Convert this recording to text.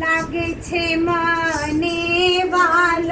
લાગે છે મને વાલ